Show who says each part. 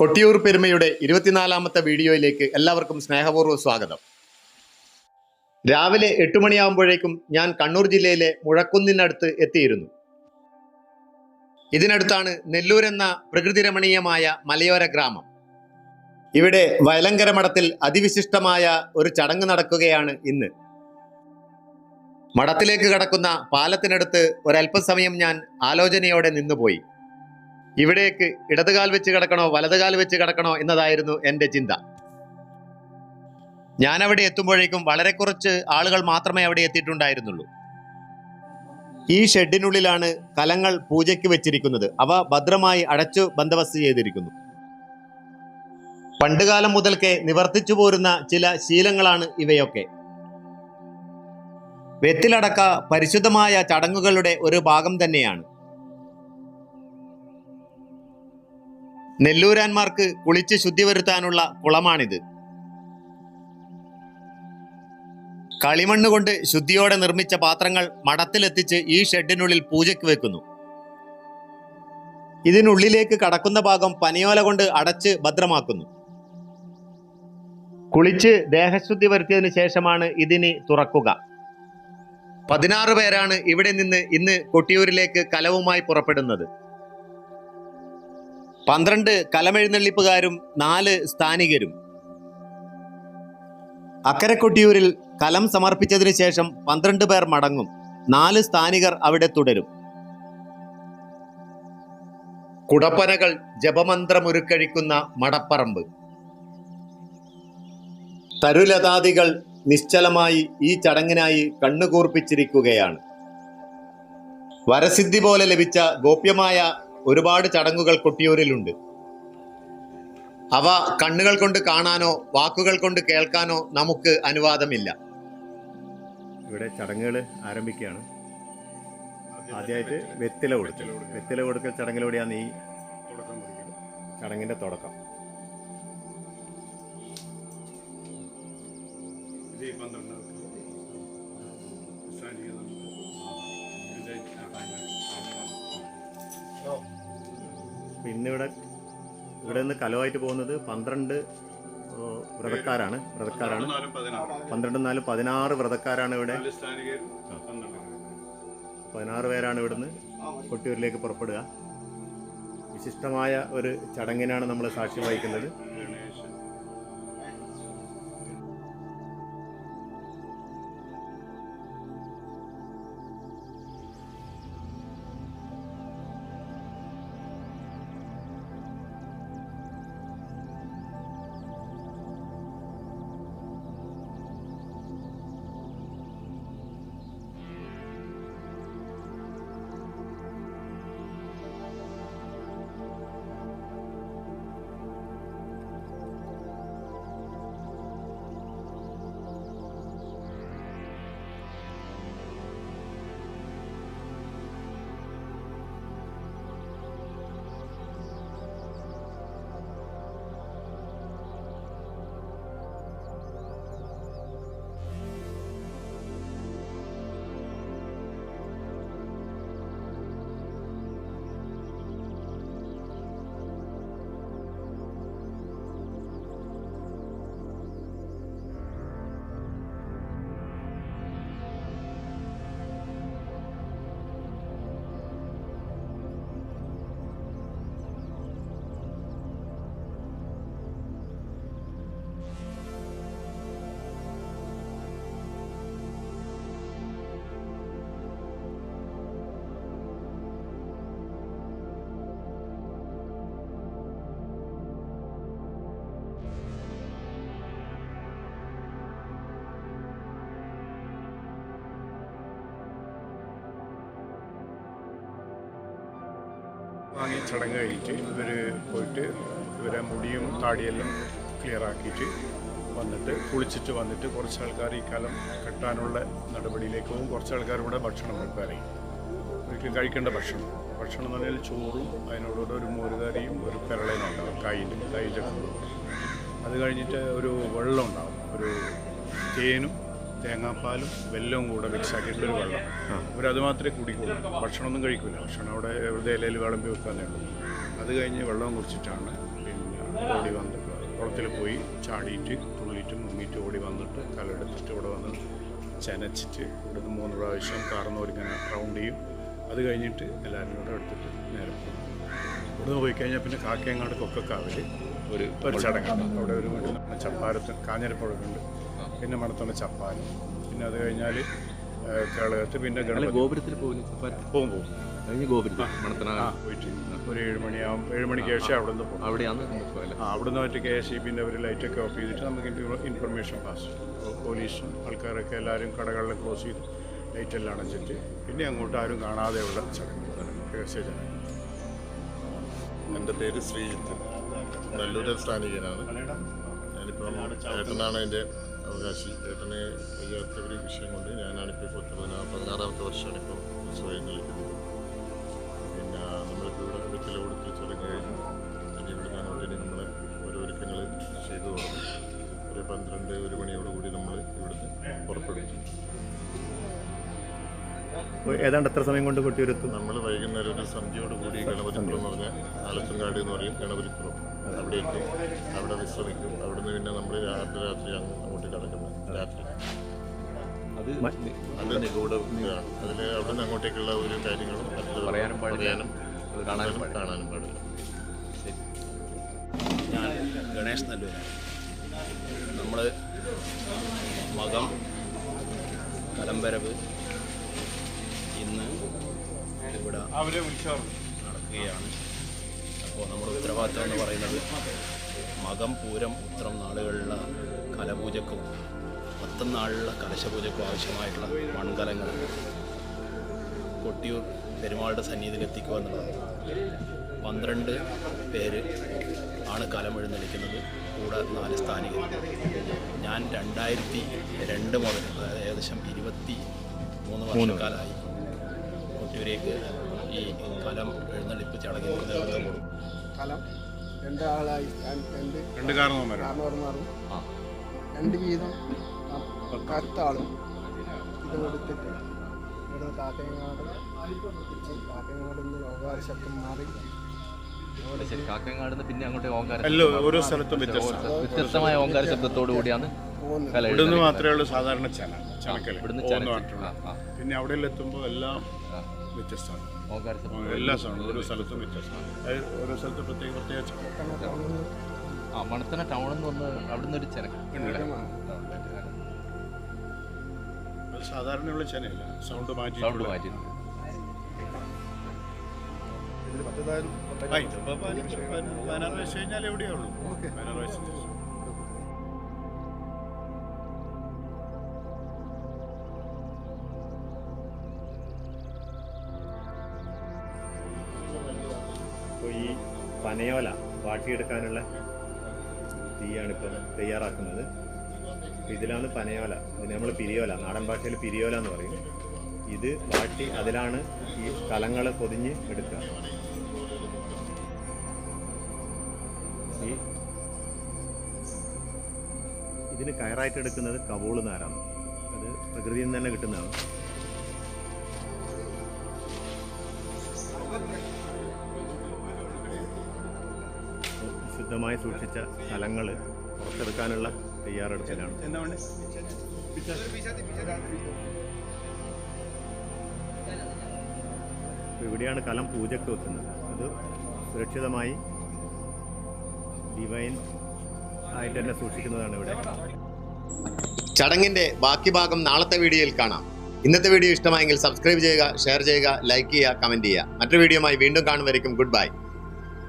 Speaker 1: കൊട്ടിയൂർ പെരുമയുടെ ഇരുപത്തിനാലാമത്തെ വീഡിയോയിലേക്ക് എല്ലാവർക്കും സ്നേഹപൂർവം സ്വാഗതം. രാവിലെ എട്ട് മണിയാകുമ്പോഴേക്കും ഞാൻ കണ്ണൂർ ജില്ലയിലെ മുഴക്കുന്നിനടുത്ത് എത്തിയിരുന്നു. ഇതിനടുത്താണ് നെല്ലൂർ എന്ന പ്രകൃതി രമണീയമായ മലയോര ഗ്രാമം. ഇവിടെ വയലങ്കര മഠത്തിൽ അതിവിശിഷ്ടമായ ഒരു ചടങ്ങ് നടക്കുകയാണ് ഇന്ന്. മഠത്തിലേക്ക് കടക്കുന്ന പാലത്തിനടുത്ത് ഒരല്പസമയം ഞാൻ ആലോചനയോടെ നിന്നുപോയി. ഇവിടേക്ക് ഇടതുകാൽ വെച്ച് കിടക്കണോ വലതുകാൽ വെച്ച് കിടക്കണോ എന്നതായിരുന്നു എന്റെ ചിന്ത. ഞാൻ അവിടെ എത്തുമ്പോഴേക്കും വളരെ കുറച്ച് ആളുകൾ മാത്രമേ അവിടെ എത്തിയിട്ടുണ്ടായിരുന്നുള്ളൂ. ഈ ഷെഡിനുള്ളിലാണ് കലങ്ങൾ പൂജയ്ക്ക് വെച്ചിരിക്കുന്നത്. അവ ഭദ്രമായി അടച്ചു ബന്ദവസ്ത് ചെയ്തിരിക്കുന്നു. പണ്ടുകാലം മുതൽക്കേ നിവർത്തിച്ചു പോരുന്ന ചില ശീലങ്ങളാണ് ഇവയൊക്കെ. വെത്തിലടക്ക പരിശുദ്ധമായ ചടങ്ങുകളുടെ ഒരു ഭാഗം തന്നെയാണ്. നെല്ലൂരാന്മാർക്ക് കുളിച്ച് ശുദ്ധി വരുത്താനുള്ള കുളമാണിത്. കളിമണ്ണ് കൊണ്ട് ശുദ്ധിയോടെ നിർമ്മിച്ച പാത്രങ്ങൾ മഠത്തിലെത്തിച്ച് ഈ ഷെഡിനുള്ളിൽ പൂജയ്ക്ക് വെക്കുന്നു. ഇതിനുള്ളിലേക്ക് കടക്കുന്ന ഭാഗം പനിയോല കൊണ്ട് അടച്ച് ഭദ്രമാക്കുന്നു. കുളിച്ച് ദേഹശുദ്ധി വരുത്തിയതിനു ശേഷമാണ് ഇതിന് തുറക്കുക. പതിനാറ് പേരാണ് ഇവിടെ നിന്ന് ഇന്ന് കൊട്ടിയൂരിലേക്ക് കലവുമായി പുറപ്പെടുന്നത്. പന്ത്രണ്ട് കലമെഴുന്നള്ളിപ്പുകാരും നാല് സ്ഥാനികരും. അക്കരക്കൊട്ടിയൂരിൽ കലം സമർപ്പിച്ചതിന് ശേഷം പന്ത്രണ്ട് പേർ മടങ്ങും നാല് സ്ഥാനികർ അവിടെ തുടരും. കുടപ്പനകൾ ജപമന്ത്രമുരുക്കഴിക്കുന്ന മടപ്പറമ്പ്. തരുലതാദികൾ നിശ്ചലമായി ഈ ചടങ്ങിനായി കണ്ണുകൂർപ്പിച്ചിരിക്കുകയാണ്. വരസിദ്ധി പോലെ ലഭിച്ച ഗോപ്യമായ ഒരുപാട് ചടങ്ങുകൾ കൊട്ടിയൂരിലുണ്ട്. അവ കണ്ണുകൾ കൊണ്ട് കാണാനോ വാക്കുകൾ കൊണ്ട് കേൾക്കാനോ നമുക്ക് അനുവാദമില്ല. ഇവിടെ ചടങ്ങുകൾ ആരംഭിക്കുകയാണ്. ആദ്യമായിട്ട് വെത്തില കൊടുക്കൽ. വെത്തില കൊടുക്കൽ ചടങ്ങിലൂടെയാണ് ഈ ചടങ്ങിന്റെ തുടക്കം. പിന്നെ ഇവിടെ ഇവിടെ നിന്ന് കലമായിട്ട് പോകുന്നത് പന്ത്രണ്ട് വ്രതക്കാരാണ് വ്രതക്കാരാണ്. പന്ത്രണ്ട് നാല് പതിനാറ് വ്രതക്കാരാണ് ഇവിടെ. പതിനാറ് പേരാണ് ഇവിടുന്ന് കൊട്ടിയൂരിലേക്ക് പുറപ്പെടുക. വിശിഷ്ടമായ ഒരു ചടങ്ങിനാണ് നമ്മൾ സാക്ഷ്യം വഹിക്കുന്നത്.
Speaker 2: വാങ്ങി ചടങ്ങ് കഴിഞ്ഞിട്ട് ഇവർ പോയിട്ട് ഇവരെ മുടിയും താടിയെല്ലാം ക്ലിയർ ആക്കിയിട്ട് വന്നിട്ട് കുളിച്ചിട്ട് വന്നിട്ട് കുറച്ച് ആൾക്കാർ ഈ കാലം കെട്ടാനുള്ള നടപടിയിലേക്ക് പോകും കുറച്ച് ആൾക്കാർ ഭക്ഷണം കൊടുക്കാറേ ഒരിക്കലും കഴിക്കേണ്ട ഭക്ഷണം. ഭക്ഷണം എന്ന് പറഞ്ഞാൽ ചോറും അതിനോടുകൂടെ ഒരു മോരുകറിയും ഒരു പെരളയും ഉണ്ടാവും കായിലും തൈജക്കും അത് കഴിഞ്ഞിട്ട് ഒരു വെള്ളം ഉണ്ടാവും. ഒരു തേനും തേങ്ങാപ്പാലും വെല്ലവും കൂടെ മിക്സ് ഒരു വെള്ളം. അവരത് മാത്രമേ കുടിക്കുള്ളൂ. ഭക്ഷണമൊന്നും കഴിക്കില്ല ഭക്ഷണം അവിടെ വെറുതെ ഇലയിൽ വിളമ്പി വെക്കാനേ ഉള്ളൂ. അത് കഴിഞ്ഞ് വെള്ളം കുടിച്ചിട്ടാണ് പിന്നെ ഓടി വന്ന് കുളത്തിൽ പോയി ചാടിയിട്ട് തുള്ളിയിട്ട് മുങ്ങിയിട്ട് ഓടി വന്നിട്ട് കലെടുത്തിട്ട് ഇവിടെ വന്ന് ചെനച്ചിട്ട് ഇവിടുന്ന് മൂന്ന് പ്രാവശ്യം കാർന്നോരിങ്ങനെ റൗണ്ട് ചെയ്യും. അത് കഴിഞ്ഞിട്ട് എല്ലാവരും കൂടെ എടുത്തിട്ട് നേരെ പോകും. ഇവിടുന്ന് പോയി കഴിഞ്ഞാൽ പിന്നെ കാക്കയങ്ങാട് കൊക്കക്കാവിൽ
Speaker 3: ഒരു
Speaker 2: ഒരു ചടങ്ങാണ്. അവിടെ ഒരു വീട്ടിൽ ചപ്പാരത്ത് കാഞ്ഞിരപ്പുഴക്കുണ്ട് പിന്നെ മണത്തുള്ള ചപ്പാത്തി. പിന്നെ അത് കഴിഞ്ഞാൽ കേളകത്ത് പിന്നെ
Speaker 3: ഗോപുരത്തിൽ പോകുന്നു
Speaker 2: പോകും പോകും. ആ പോയിട്ട് ഒരു ഏഴ് മണിയാവും ഏഴ് മണിക്ക് ശേഷം അവിടെ നിന്ന് പോകും.
Speaker 3: അവിടെയാണ് അവിടെ നിന്ന്
Speaker 2: മറ്റേ അവിടുന്ന് മറ്റു കെ എസ് ഇ പിന്നെ അവർ ലൈറ്റൊക്കെ ഓഫ് ചെയ്തിട്ട് നമുക്ക് ഇൻഫർമേഷൻ പാസ് പോലീസും ആൾക്കാരൊക്കെ എല്ലാവരും കടകളിൽ ക്ലോസ് ചെയ്ത് ലൈറ്റെല്ലാം അണച്ചിട്ട് പിന്നെ അങ്ങോട്ട് ആരും കാണാതെയുള്ള ചടങ്ങ് രഹസ്യ ചടങ്ങ്
Speaker 4: എന്റെ പേര് ശ്രീജിത്ത്. നല്ലൂരെ സ്ഥാനികനാണ്. ഞാനിപ്പം ഏട്ടനാണ് എന്റെ അവകാശി ഏട്ടനെ ഒരു വിഷയം കൊണ്ട് ഞാനാണിപ്പോൾ ഇപ്പോൾ പതിനാ പതിനാറാമത്തെ വർഷമാണ് ഇപ്പോൾ സ്വയം കളിക്കുന്നത് പിന്നെ നമ്മളിപ്പോൾ ഇവിടെ വെറ്റില കൊടുത്ത് ചടങ്ങ് കഴിഞ്ഞു. ഇനി ഇവിടെ അങ്ങോട്ട് ഇനി നമ്മൾ ഓരോ ഒരുക്കങ്ങൾ ചെയ്തു തുടങ്ങും. ഒരു പന്ത്രണ്ട് ഒരു മണിയോടുകൂടി നമ്മൾ ഇവിടുന്ന് പുറപ്പെടും
Speaker 1: ഏതാണ്ട് എത്ര സമയം കൊണ്ട് കൊട്ടിയൂരെത്തും?
Speaker 4: നമ്മൾ വൈകുന്നേരം ഒരു സന്ധ്യയോട് കൂടി ഗണപതിപുരം എന്ന് പറഞ്ഞാൽ ആലത്തുംകാട് എന്ന് പറയും ഗണപതിപുരം അവിടെ എത്തും അവിടെ വിശ്രമിക്കും. അവിടുന്ന് പിന്നെ നമ്മൾ രാത്രി രാത്രി രാത്രി.
Speaker 3: അത്
Speaker 4: നിഗൂഢ ഇതാണ് അവിടെ അങ്ങോട്ടേക്കുള്ള ഒരു കാര്യങ്ങളും
Speaker 3: പറയാനും
Speaker 4: പറയാനും
Speaker 3: കാണാനും
Speaker 4: കാണാനും പാടില്ല.
Speaker 5: ഞാൻ ഗണേഷ് നല്ലൂർ നമ്മൾ മകം കലംവരവ് ഇന്ന് ഇവിടെ നടക്കുകയാണ്. അപ്പോൾ നമ്മുടെ ഉത്തരവാദിത്തം എന്ന് പറയുന്നത് മകം പൂരം ഉത്രം നാളുകളിലുള്ള കലപൂജക്കും പത്തും നാളിലുള്ള കലശപൂജക്കും ആവശ്യമായിട്ടുള്ള മൺകലങ്ങൾ കൊട്ടിയൂർ പെരുമാളുടെ സന്നിധിയിൽ എത്തിക്കുക എന്നുള്ളതാണ് പന്ത്രണ്ട് പേര് ആണ് കലം എഴുന്നള്ളിക്കുന്നത്. കൂടെ നാല് സ്ഥാനികർ. ഞാൻ രണ്ടായിരത്തി രണ്ട് മുതൽ അതായത് ഏകദേശം ഇരുപത്തി മൂന്ന് വർഷക്കാലമായി കൊട്ടിയൂരേക്ക് ഈ കലം എഴുന്നള്ളിപ്പ് ചടങ്ങിൽ നേതൃത്വം കൊടുക്കും
Speaker 6: കലം രണ്ട് ആളായി ഞാൻ രണ്ട്
Speaker 2: രണ്ട്
Speaker 3: ആ.
Speaker 6: രണ്ട് വീതം ആ കറുത്താളും ഇത് കൊടുത്തിട്ട് ഇവിടെ കാക്കയങ്ങാട് കാക്കയങ്ങാട് നിന്ന് മാറി.
Speaker 3: കാക്കങ്ങാട് പിന്നെ അങ്ങോട്ട് ഓങ്കാര
Speaker 2: അല്ല ഓരോ സ്ഥലത്തും
Speaker 3: വ്യത്യസ്തമായ ഓങ്കാര ശബ്ദത്തോടു കൂടിയാണ്
Speaker 2: ഇവിടുന്ന് മാത്രമേ ഉള്ളൂ സാധാരണ ചന
Speaker 3: ചനക്കൽ.
Speaker 2: പിന്നെ അവിടെ എത്തുമ്പോൾ എല്ലാം. വ്യത്യസ്തമാണ്.
Speaker 3: ശബ്ദം
Speaker 2: എല്ലാ സ്ഥലവും ഓരോ സ്ഥലത്തും വ്യത്യസ്തമാണ്. ഓരോ സ്ഥലത്തും പ്രത്യേക പ്രത്യേക.
Speaker 3: ആ മണത്തന ടൗൺ എന്ന് വന്ന് അവിടുന്ന് ഒരു ചെനക്ക്
Speaker 2: അത് സാധാരണയുള്ള ചനയല്ല. സൗണ്ട് മാറ്റി
Speaker 3: സൗണ്ട് മാറ്റി
Speaker 2: പതിനാറ് വയസ്സ് കഴിഞ്ഞാൽ എവിടെയേ ഉള്ളൂ. പതിനാറ് വയസ്സിന് ശേഷം.
Speaker 1: അപ്പോൾ ഈ പനയോല വാട്ടിയെടുക്കാനുള്ള തീയാണിപ്പോൾ തയ്യാറാക്കുന്നത്. അപ്പോൾ ഇതിലാണ് പനയോല. ഇതിന് നമ്മൾ പിരിയോല നാടൻ ഭാഷയിൽ പിരിയോല എന്ന് പറയും. ഇത് വാട്ടി അതിലാണ് ഈ കലങ്ങൾ പൊതിഞ്ഞ് എടുക്കുക ഈ ഇതിന് കയറായിട്ട് എടുക്കുന്നത് കബോൾ നാരാണ്. അത് പ്രകൃതിയിൽ നിന്ന് തന്നെ കിട്ടുന്നതാണ്. ശുദ്ധമായി സൂക്ഷിച്ച കലങ്ങൾ പുറത്തെടുക്കാനുള്ള തയ്യാറെടുപ്പിലാണ്. ഇവിടെയാണ് കലം പൂജക്ക് വെക്കുന്നത്. അത് സുരക്ഷിതമായി ഡിവൈൻ ആയിട്ട് തന്നെ സൂക്ഷിക്കുന്നതാണ് ഇവിടെ. ചടങ്ങിന്റെ ബാക്കി ഭാഗം നാളത്തെ വീഡിയോയിൽ കാണാം. ഇന്നത്തെ വീഡിയോ ഇഷ്ടമായെങ്കിൽ സബ്സ്ക്രൈബ് ചെയ്യുക ഷെയർ ചെയ്യുക ലൈക്ക് ചെയ്യുക കമന്റ് ചെയ്യുക. മറ്റൊരു വീഡിയോയുമായി വീണ്ടും കാണുമായിരിക്കും ഗുഡ് ബൈ